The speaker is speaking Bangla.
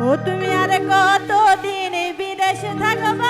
ও তুমি আর কতদিন বিদেশ থাকবা?